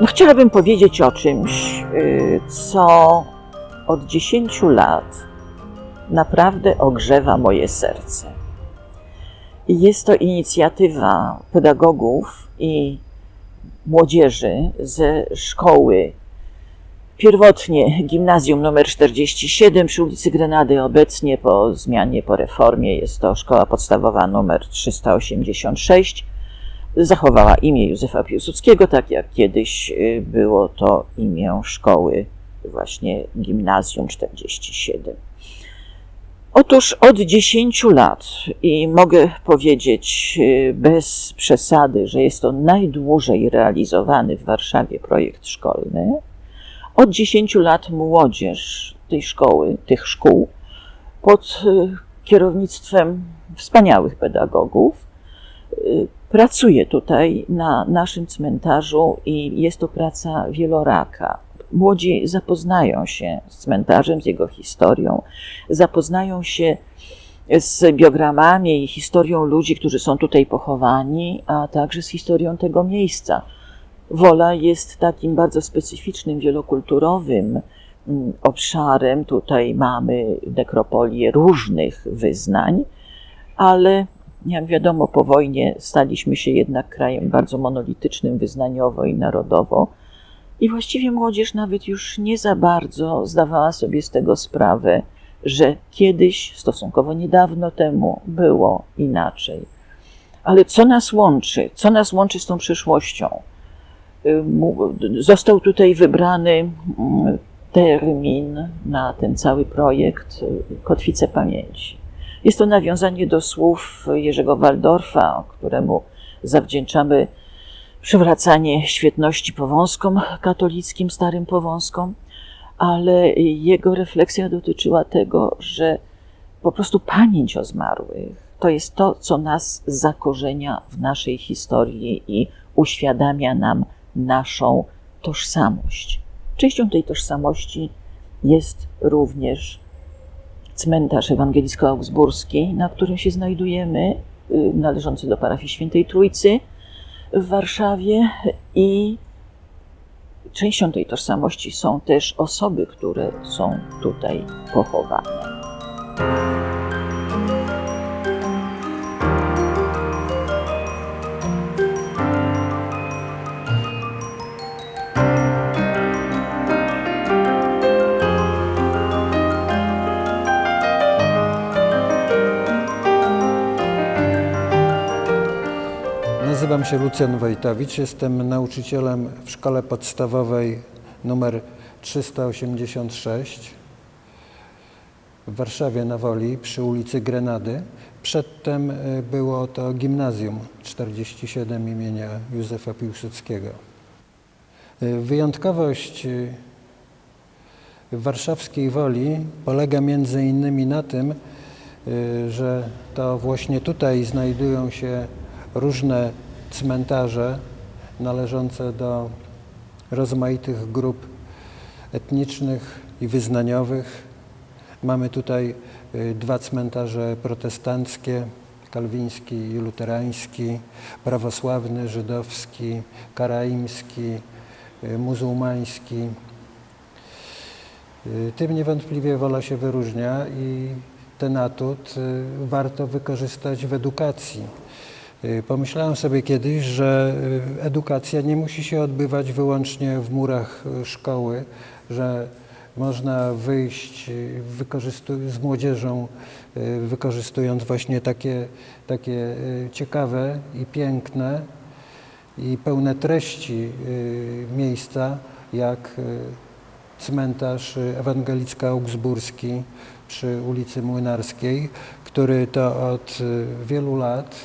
No, chciałabym powiedzieć o czymś, y, co od 10 lat naprawdę ogrzewa moje serce. Jest to inicjatywa pedagogów i młodzieży ze szkoły pierwotnie gimnazjum nr 47 przy ulicy Grenady. Obecnie po zmianie, po reformie jest to szkoła podstawowa nr 386 zachowała imię Józefa Piłsudskiego, tak jak kiedyś y, było to imię szkoły właśnie gimnazjum 47. Otóż od 10 lat i mogę powiedzieć y, bez przesady, że jest to najdłużej realizowany w Warszawie projekt szkolny. Od 10 lat młodzież tej szkoły, tych szkół pod y, kierownictwem wspaniałych pedagogów pracuje tutaj na naszym cmentarzu i jest to praca wieloraka. Młodzi zapoznają się z cmentarzem, z jego historią, zapoznają się z biogramami i historią ludzi, którzy są tutaj pochowani, a także z historią tego miejsca. Wola jest takim bardzo specyficznym, wielokulturowym mm, obszarem. Tutaj mamy nekropolię różnych wyznań, ale jak wiadomo, po wojnie staliśmy się jednak krajem bardzo monolitycznym wyznaniowo i narodowo. I właściwie młodzież nawet już nie za bardzo zdawała sobie z tego sprawę, że kiedyś, stosunkowo niedawno temu, było inaczej. Ale co nas łączy? Co nas łączy z tą przyszłością? Mu- Został tutaj wybrany mm, termin na ten cały projekt y, Kotwice Pamięci. Jest to nawiązanie do słów Jerzego Waldorfa, któremu zawdzięczamy przywracanie świetności powązkom katolickim, starym powązkom, ale jego refleksja dotyczyła tego, że po prostu pamięć o zmarłych to jest to, co nas zakorzenia w naszej historii i uświadamia nam naszą tożsamość. Częścią tej tożsamości jest również cmentarz ewangelicko-augsburski, na którym się znajdujemy, y, należący do parafii Świętej Trójcy w Warszawie i częścią tej tożsamości są też osoby, które są tutaj pochowane. Nazywam się Lucjan Wojtowicz, jestem nauczycielem w szkole podstawowej numer 386 w Warszawie na Woli przy ulicy Grenady. Przedtem y, było to gimnazjum 47 imienia Józefa Piłsudskiego. Y, Wyjątkowość y, warszawskiej Woli polega między innymi na tym, że to właśnie tutaj znajdują się różne cmentarze należące do rozmaitych grup etnicznych i wyznaniowych. Mamy tutaj y, dwa cmentarze protestanckie, kalwiński i luterański, prawosławny, żydowski, karaimski, y, muzułmański. Y, Tym niewątpliwie wola się wyróżnia i ten atut warto wykorzystać w edukacji. Y, Pomyślałem sobie kiedyś, że y, edukacja nie musi się odbywać wyłącznie w murach y, szkoły, że można wyjść z młodzieżą, wykorzystując właśnie takie, takie ciekawe i piękne i pełne treści miejsca, jak cmentarz ewangelicko-augsburski przy ulicy Młynarskiej, który to od wielu lat,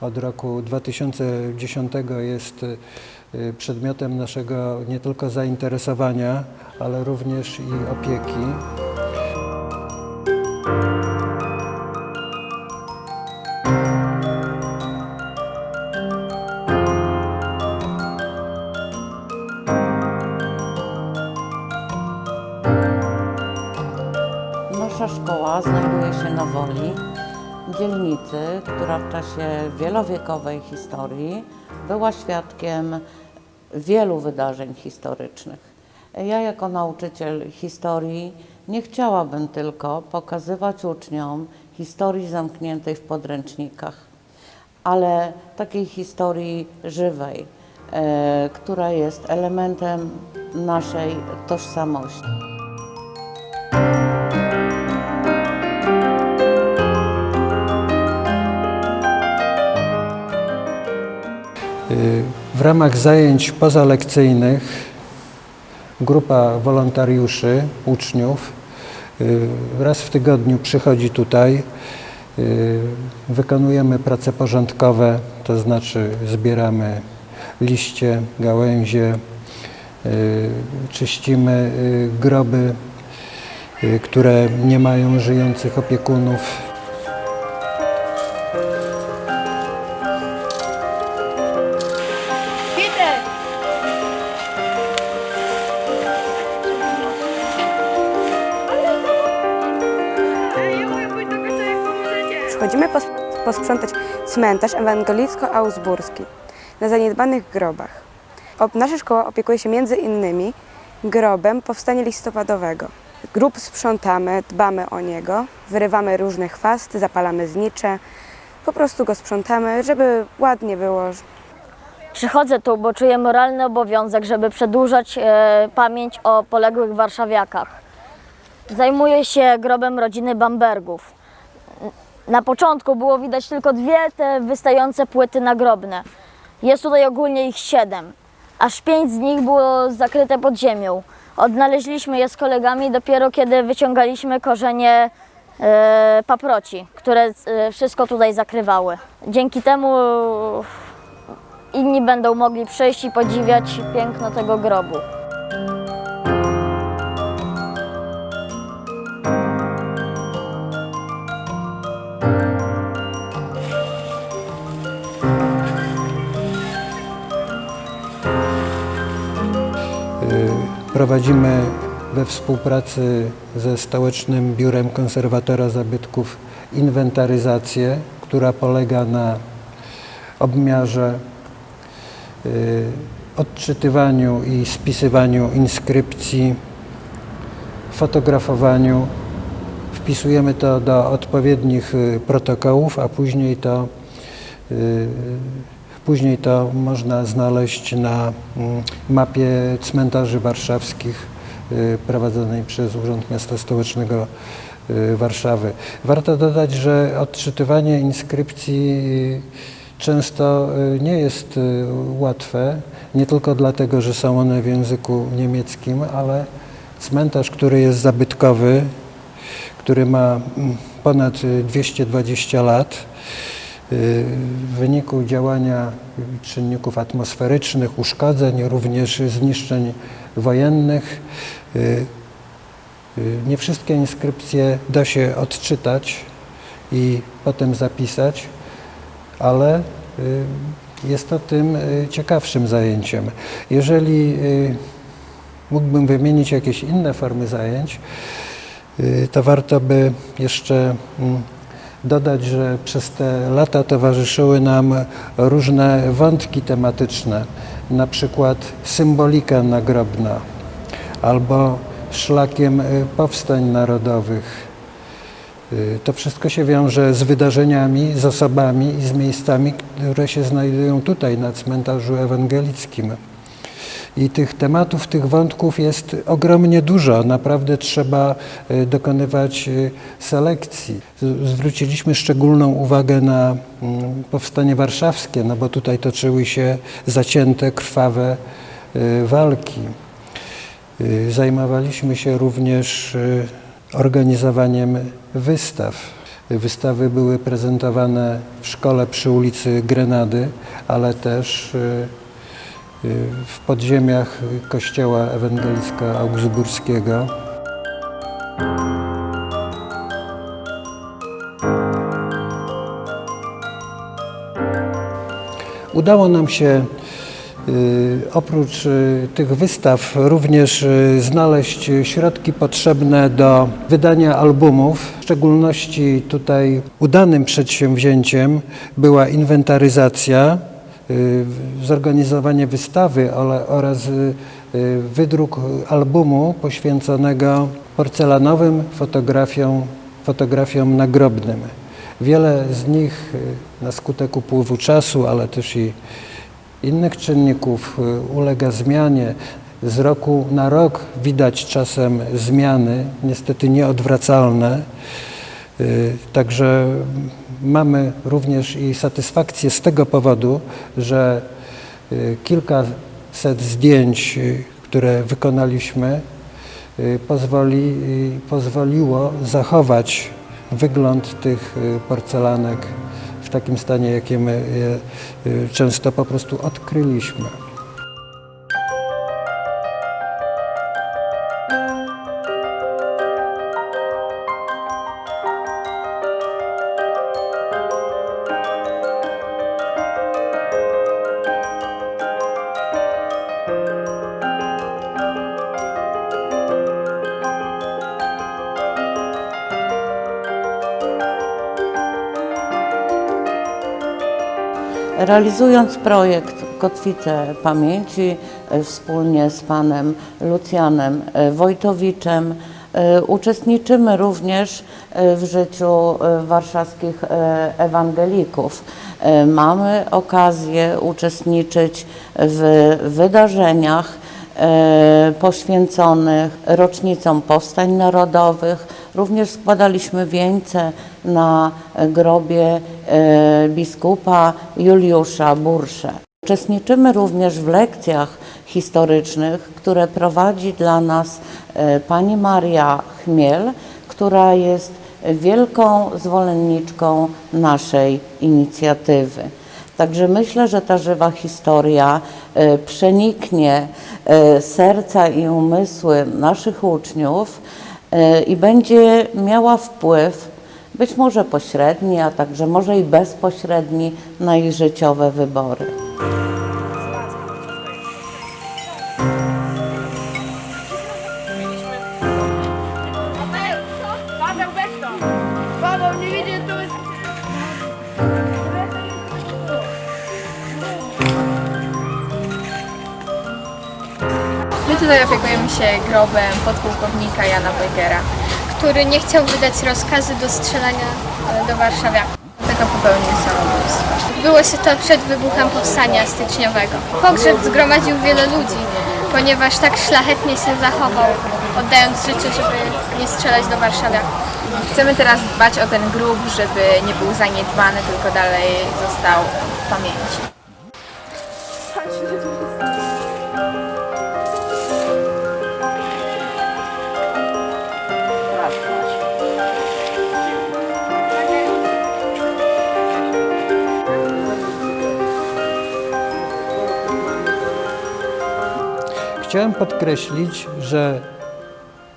od roku 2010 jest y, przedmiotem naszego nie tylko zainteresowania, ale również i opieki. Która w czasie wielowiekowej historii była świadkiem wielu wydarzeń historycznych. Ja jako nauczyciel historii nie chciałabym tylko pokazywać uczniom historii zamkniętej w podręcznikach, ale takiej historii żywej, e, która jest elementem naszej tożsamości. Ramach zajęć pozalekcyjnych grupa wolontariuszy, uczniów y, raz w tygodniu przychodzi tutaj. y, Wykonujemy prace porządkowe, to znaczy zbieramy liście, gałęzie, y, czyścimy groby, które nie mają żyjących opiekunów. Przychodzimy pos posprzątać cmentarz ewangelicko-augsburski na zaniedbanych grobach. Ob nasza szkoła opiekuje się między innymi grobem powstania listopadowego. Grób sprzątamy, dbamy o niego, wyrywamy różne chwasty, zapalamy znicze, po prostu go sprzątamy, żeby ładnie było, Przychodzę tu, bo czuję moralny obowiązek, żeby przedłużać e, pamięć o poległych warszawiakach. Zajmuję się grobem rodziny Bambergów. Na początku było widać tylko dwie te wystające płyty nagrobne. Jest tutaj ogólnie ich siedem. Aż pięć z nich było zakryte pod ziemią. Odnaleźliśmy je z kolegami dopiero kiedy wyciągaliśmy korzenie e, paproci, które e, wszystko tutaj zakrywały. Dzięki temu inni będą mogli przyjść i podziwiać piękno tego grobu. Prowadzimy we współpracy ze Stołecznym Biurem Konserwatora Zabytków inwentaryzację, która polega na obmiarze, y, odczytywaniu i spisywaniu inskrypcji, fotografowaniu. Wpisujemy to do odpowiednich y, protokołów, a później to y, Później to można znaleźć na mm, mapie cmentarzy warszawskich y, prowadzonej przez Urząd Miasta Stołecznego y, Warszawy. Warto dodać, że odczytywanie inskrypcji y, często nie jest łatwe, nie tylko dlatego, że są one w języku niemieckim, ale cmentarz, który jest zabytkowy, który ma mm, ponad y, 220 lat, w wyniku działania czynników atmosferycznych, uszkodzeń, również zniszczeń wojennych. y, y, Nie wszystkie inskrypcje da się odczytać i potem zapisać, ale y, jest to tym ciekawszym zajęciem. Jeżeli mógłbym wymienić jakieś inne formy zajęć, to warto by jeszcze mm, dodać, że przez te lata towarzyszyły nam różne wątki tematyczne, na przykład symbolika nagrobna albo szlakiem y, powstań narodowych. Y, To wszystko się wiąże z wydarzeniami, z osobami i z miejscami, które się znajdują tutaj na cmentarzu ewangelickim. I tych tematów, tych wątków jest ogromnie dużo. Naprawdę trzeba y, dokonywać y, selekcji. Zwróciliśmy szczególną uwagę na mm, powstanie warszawskie, no bo tutaj toczyły się zacięte, krwawe y, walki. Zajmowaliśmy się również organizowaniem wystaw. Wystawy były prezentowane w szkole przy ulicy Grenady, ale też w podziemiach kościoła ewangelicka augsburskiego. Udało nam się y, oprócz y, tych wystaw również y, znaleźć środki potrzebne do wydania albumów. W szczególności tutaj udanym przedsięwzięciem była inwentaryzacja zorganizowanie wystawy ole- oraz y, y, wydruk albumu poświęconego porcelanowym fotografiom, fotografiom nagrobnym. Wiele z nich y, na skutek upływu czasu, ale też i innych czynników y, ulega zmianie. Z roku na rok widać czasem zmiany, niestety nieodwracalne. Y, Także mamy również i satysfakcję z tego powodu, że y, kilkaset zdjęć, y, które wykonaliśmy, y, pozwoli, pozwoliło zachować wygląd tych porcelanek w takim stanie, jakie my je często po prostu odkryliśmy. Realizując projekt Kotwice Pamięci e, wspólnie z panem Lucjanem e, Wojtowiczem e, uczestniczymy również w życiu warszawskich ewangelików. Mamy okazję uczestniczyć w wydarzeniach poświęconych rocznicom powstań narodowych. Również składaliśmy wieńce na grobie e, biskupa Juliusza Bursze. Uczestniczymy również w lekcjach historycznych, które prowadzi dla nas e, pani Maria Chmiel, która jest wielką zwolenniczką naszej inicjatywy. Także myślę, że ta żywa historia e, przeniknie serca i umysły naszych uczniów i będzie miała wpływ, być może pośredni, a także może i bezpośredni na ich życiowe wybory. Tutaj opiekujemy się grobem podpułkownika Jana Beugera. który nie chciał wydać rozkazu do strzelania e, do warszawiaków. Tego popełnił samobójstwo. Było się to przed wybuchem powstania styczniowego. Pogrzeb zgromadził wiele ludzi, ponieważ tak szlachetnie się zachował, oddając życie, żeby nie strzelać do warszawiaków. Chcemy teraz dbać o ten grób, żeby nie był zaniedbany, tylko dalej został w pamięci. Chciałem podkreślić, że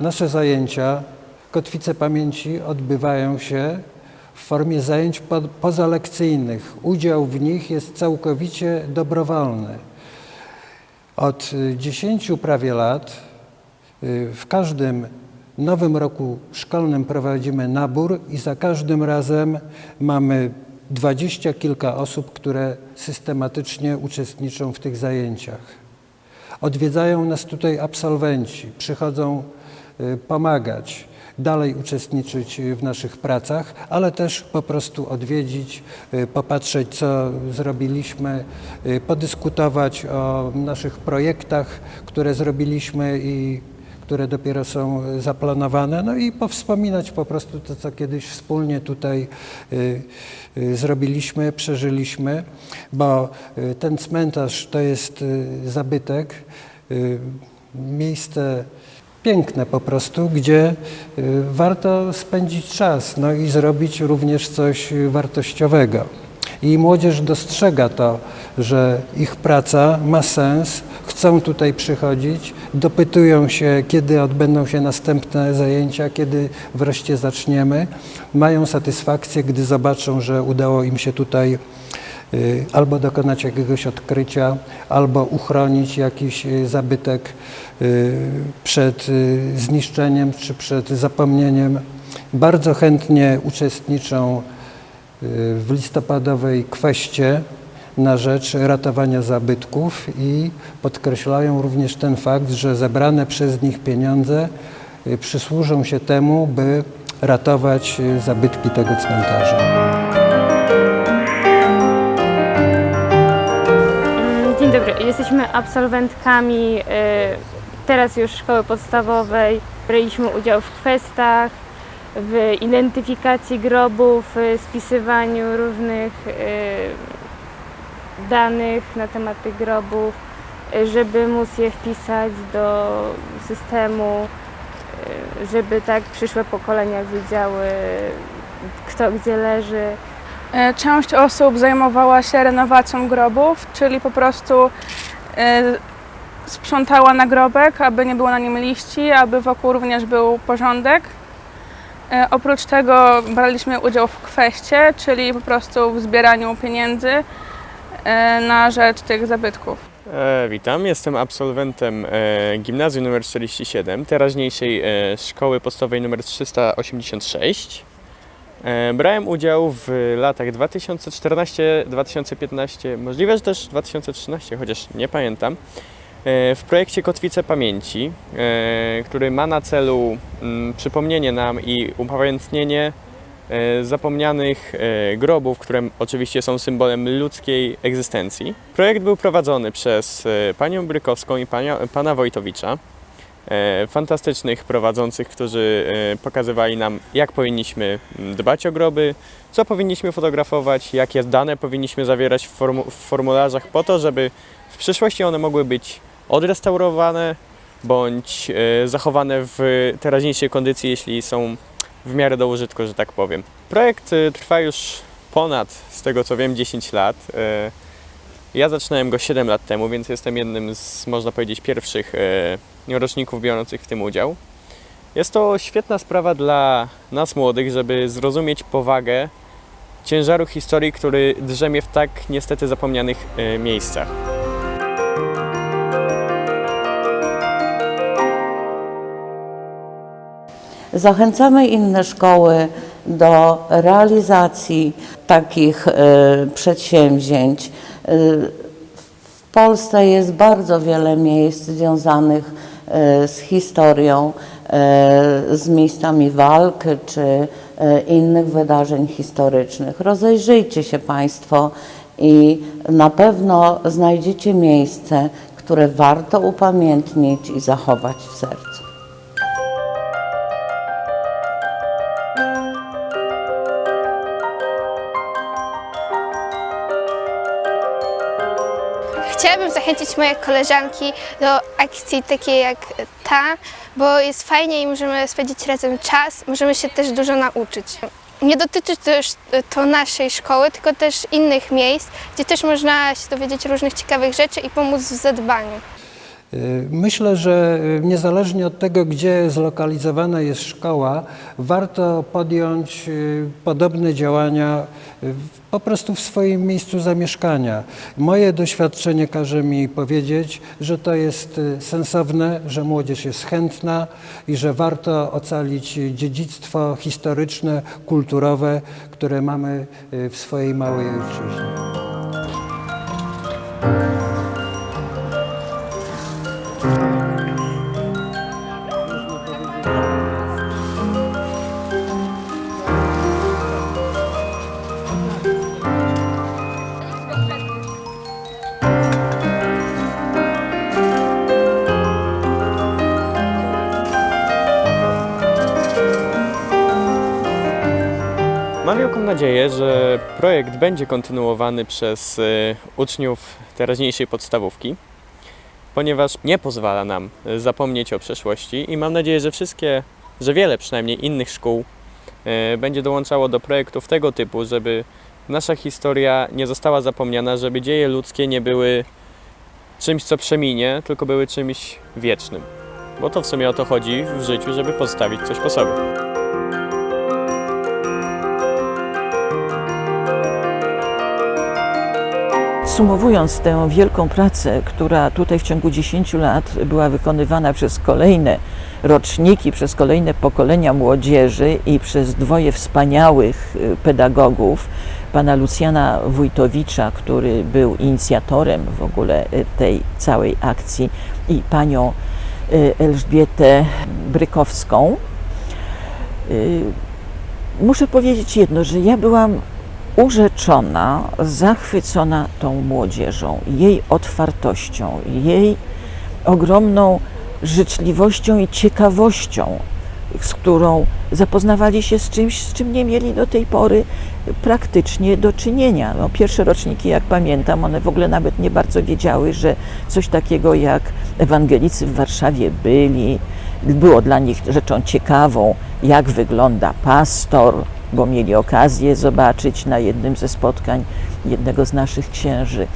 nasze zajęcia Kotwice Pamięci odbywają się w formie zajęć po, pozalekcyjnych. Udział w nich jest całkowicie dobrowolny. Od y, 10 prawie lat y, w każdym nowym roku szkolnym prowadzimy nabór i za każdym razem mamy dwadzieścia kilka osób, które systematycznie uczestniczą w tych zajęciach. Odwiedzają nas tutaj absolwenci, przychodzą y, pomagać, dalej uczestniczyć w naszych pracach, ale też po prostu odwiedzić, y, popatrzeć, co zrobiliśmy, y, podyskutować o naszych projektach, które zrobiliśmy i które dopiero są zaplanowane, no i powspominać po prostu to, co kiedyś wspólnie tutaj y, y, zrobiliśmy, przeżyliśmy, bo ten cmentarz to jest zabytek, miejsce piękne po prostu, gdzie warto spędzić czas, no i zrobić również coś wartościowego. I młodzież dostrzega to, że ich praca ma sens, chcą tutaj przychodzić, dopytują się, kiedy odbędą się następne zajęcia, kiedy wreszcie zaczniemy. Mają satysfakcję, gdy zobaczą, że udało im się tutaj y, albo dokonać jakiegoś odkrycia, albo uchronić jakiś y, zabytek y, przed zniszczeniem czy przed zapomnieniem. Bardzo chętnie uczestniczą w listopadowej kweście na rzecz ratowania zabytków i podkreślają również ten fakt, że zebrane przez nich pieniądze y, przysłużą się temu, by ratować y, zabytki tego cmentarza. Dzień dobry, jesteśmy absolwentkami y, teraz już szkoły podstawowej. Braliśmy udział w kwestach, w identyfikacji grobów, spisywaniu różnych danych na temat tych grobów, y, żeby móc je wpisać do systemu, y, żeby tak przyszłe pokolenia wiedziały, kto gdzie leży. E, Część osób zajmowała się renowacją grobów, czyli po prostu e, sprzątała nagrobek, aby nie było na nim liści, aby wokół również był porządek. E, Oprócz tego braliśmy udział w kweście, czyli po prostu w zbieraniu pieniędzy na rzecz tych zabytków. E, witam, jestem absolwentem e, gimnazjum nr 47, teraźniejszej e, szkoły podstawowej nr 386. E, brałem udział w latach 2014-2015, możliwe, że też 2013, chociaż nie pamiętam, e, w projekcie Kotwice Pamięci, e, który ma na celu mm, przypomnienie nam i upamiętnienie e, zapomnianych e, grobów, które oczywiście są symbolem ludzkiej egzystencji. Projekt był prowadzony przez e, panią Brykowską i pana Wojtowicza, e, fantastycznych prowadzących, którzy e, pokazywali nam, jak powinniśmy mm, dbać o groby, co powinniśmy fotografować, jakie dane powinniśmy zawierać w, w formularzach po to, żeby w przyszłości one mogły być odrestaurowane bądź e, zachowane w teraźniejszej kondycji, jeśli są w miarę do użytku, że tak powiem. Projekt y, trwa już ponad, z tego co wiem, 10 lat. Y, Ja zaczynałem go 7 lat temu, więc jestem jednym z, można powiedzieć, pierwszych y, roczników biorących w tym udział. Jest to świetna sprawa dla nas młodych, żeby zrozumieć powagę ciężaru historii, który drzemie w tak niestety zapomnianych miejscach. Zachęcamy inne szkoły do realizacji takich e, przedsięwzięć. E, w Polsce jest bardzo wiele miejsc związanych e, z historią, z miejscami walk czy innych wydarzeń historycznych. Rozejrzyjcie się Państwo i na pewno znajdziecie miejsce, które warto upamiętnić i zachować w sercu. Zachęcić moje koleżanki do akcji takiej jak ta, bo jest fajnie i możemy spędzić razem czas, możemy się też dużo nauczyć. Nie dotyczy też to naszej szkoły, tylko też innych miejsc, gdzie też można się dowiedzieć różnych ciekawych rzeczy i pomóc w zadbaniu. Y, Myślę, że y, niezależnie od tego, gdzie zlokalizowana jest szkoła, warto podjąć y, podobne działania po prostu w swoim miejscu zamieszkania. Moje doświadczenie każe mi powiedzieć, że to jest y, sensowne, że młodzież jest chętna i że warto ocalić dziedzictwo historyczne, kulturowe, które mamy y, w swojej małej ojczyźnie. Nadzieję, że projekt będzie kontynuowany przez y, uczniów teraźniejszej podstawówki, ponieważ nie pozwala nam y, zapomnieć o przeszłości i mam nadzieję, że wszystkie, że wiele przynajmniej innych szkół y, będzie dołączało do projektów tego typu, żeby nasza historia nie została zapomniana, żeby dzieje ludzkie nie były czymś, co przeminie, tylko były czymś wiecznym. Bo to w sumie o to chodzi w życiu, żeby pozostawić coś po sobie. Podsumowując tę wielką pracę, która tutaj w ciągu 10 lat była wykonywana przez kolejne roczniki, przez kolejne pokolenia młodzieży i przez dwoje wspaniałych y, pedagogów, pana Lucjana Wójtowicza, który był inicjatorem w ogóle y, tej całej akcji i panią y, Elżbietę Brykowską. Muszę powiedzieć jedno, że ja byłam urzeczona, zachwycona tą młodzieżą, jej otwartością, jej ogromną życzliwością i ciekawością, z którą zapoznawali się z czymś, z czym nie mieli do tej pory praktycznie do czynienia. No, pierwsze roczniki, jak pamiętam, one w ogóle nawet nie bardzo wiedziały, że coś takiego jak ewangelicy w Warszawie byli. Było dla nich rzeczą ciekawą, jak wygląda pastor, bo mieli okazję zobaczyć na jednym ze spotkań jednego z naszych księży.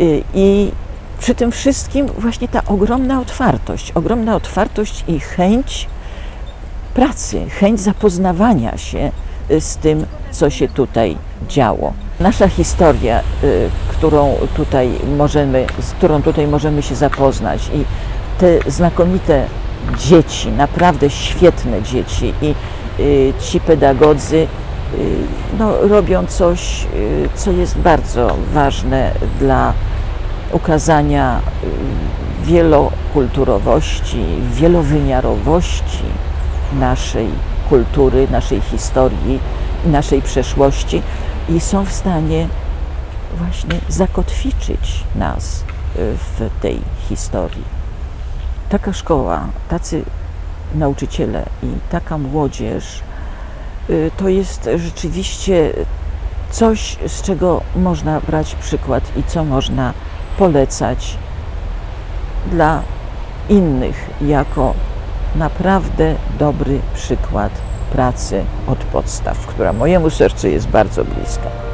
Y, I przy tym wszystkim właśnie ta ogromna otwartość, ogromna otwartość i chęć pracy, chęć zapoznawania się y, z tym, co się tutaj działo. Nasza historia, y, którą tutaj możemy, z którą tutaj możemy się zapoznać i te znakomite dzieci, naprawdę świetne dzieci i ci pedagodzy y, no, robią coś, y, co jest bardzo ważne dla ukazania y, wielokulturowości, wielowymiarowości naszej kultury, naszej historii, naszej przeszłości i są w stanie właśnie zakotwiczyć nas y, w tej historii. Taka szkoła, tacy nauczyciele i taka młodzież y, to jest rzeczywiście coś, z czego można brać przykład i co można polecać dla innych jako naprawdę dobry przykład pracy od podstaw, która mojemu sercu jest bardzo bliska.